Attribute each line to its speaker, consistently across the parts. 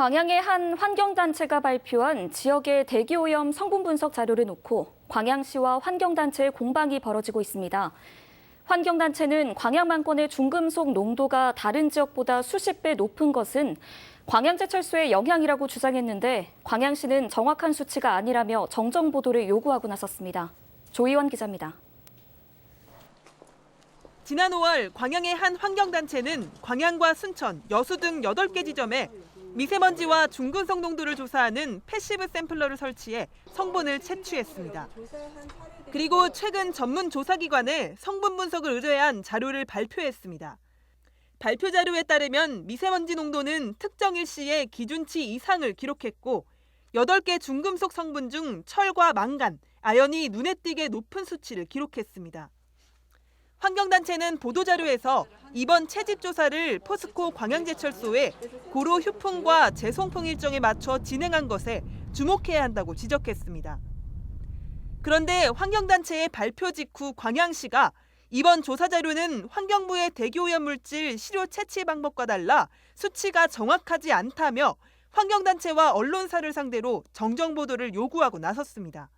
Speaker 1: 광양의 한 환경단체가 발표한 지역의 대기오염 성분 분석 자료를 놓고 광양시와 환경단체의 공방이 벌어지고 있습니다. 환경단체는 광양만권의 중금속 농도가 다른 지역보다 수십 배 높은 것은 광양제철소의 영향이라고 주장했는데 광양시는 정확한 수치가 아니라며 정정 보도를 요구하고 나섰습니다. 조희원 기자입니다.
Speaker 2: 지난 5월 광양의 한 환경단체는 광양과 순천, 여수 등 8개 지점에 미세먼지와 중금속 농도를 조사하는 패시브 샘플러를 설치해 성분을 채취했습니다. 그리고 최근 전문 조사기관에 성분 분석을 의뢰한 자료를 발표했습니다. 발표 자료에 따르면 미세먼지 농도는 특정 일시에 기준치 이상을 기록했고 8개 중금속 성분 중 철과 망간, 아연이 눈에 띄게 높은 수치를 기록했습니다. 환경단체는 보도자료에서 이번 채집 조사를 포스코 광양제철소에 고로 휴풍과 재송풍 일정에 맞춰 진행한 것에 주목해야 한다고 지적했습니다. 그런데 환경단체의 발표 직후 광양시가 이번 조사 자료는 환경부의 대기오염 물질 시료 채취 방법과 달라 수치가 정확하지 않다며 환경단체와 언론사를 상대로 정정 보도를 요구하고 나섰습니다.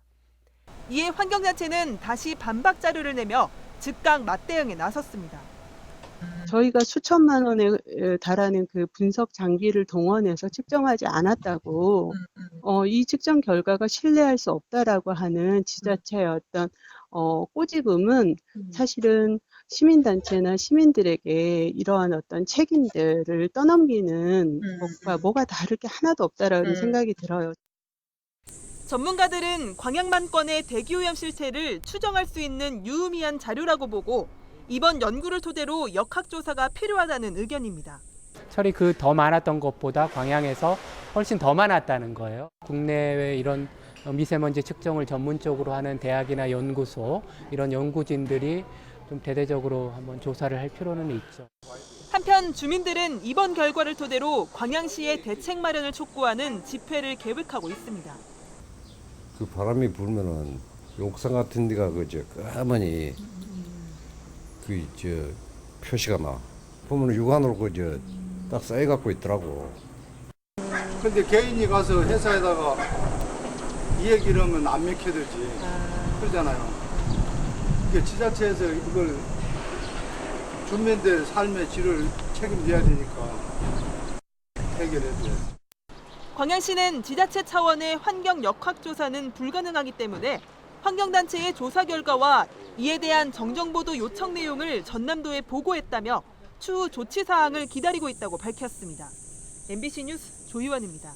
Speaker 2: 이에 환경단체는 다시 반박 자료를 내며 즉각 맞대응에 나섰습니다.
Speaker 3: 저희가 수천만 원에 에, 달하는 그 분석 장비를 동원해서 측정하지 않았다고, 어, 이 측정 결과가 신뢰할 수 없다라고 하는 지자체의 어떤, 어, 꼬집음은 사실은 시민단체나 시민들에게 이러한 어떤 책임들을 떠넘기는 것과 뭐가 다를 게 하나도 없다라는 생각이 들어요.
Speaker 2: 전문가들은 광양만권의 대기오염 실태를 추정할 수 있는 유의미한 자료라고 보고 이번 연구를 토대로 역학조사가 필요하다는 의견입니다.
Speaker 4: 철이 그 더 많았던 것보다 광양에서 훨씬 더 많았다는 거예요. 국내외 이런 미세먼지 측정을 전문적으로 하는 대학이나 연구소 이런 연구진들이 좀 대대적으로 한번 조사를 할 필요는 있죠.
Speaker 2: 한편 주민들은 이번 결과를 토대로 광양시의 대책 마련을 촉구하는 집회를 계획하고 있습니다.
Speaker 5: 그 바람이 불면은 용산 같은 데가 그저 까만이 그 저 표시가 나 보면 육안으로 그저 딱 쌓여 갖고 있더라고.
Speaker 6: 근데 개인이 가서 회사에다가 이 얘기를 하면 안 맥혀들지. 그러잖아요. 이게 지자체에서 이걸 주민들 삶의 질을 책임져야 되니까 해결해줘야지.
Speaker 2: 광양시는 지자체 차원의 환경 역학조사는 불가능하기 때문에 환경단체의 조사 결과와 이에 대한 정정보도 요청 내용을 전남도에 보고했다며 추후 조치 사항을 기다리고 있다고 밝혔습니다. MBC 뉴스 조희원입니다.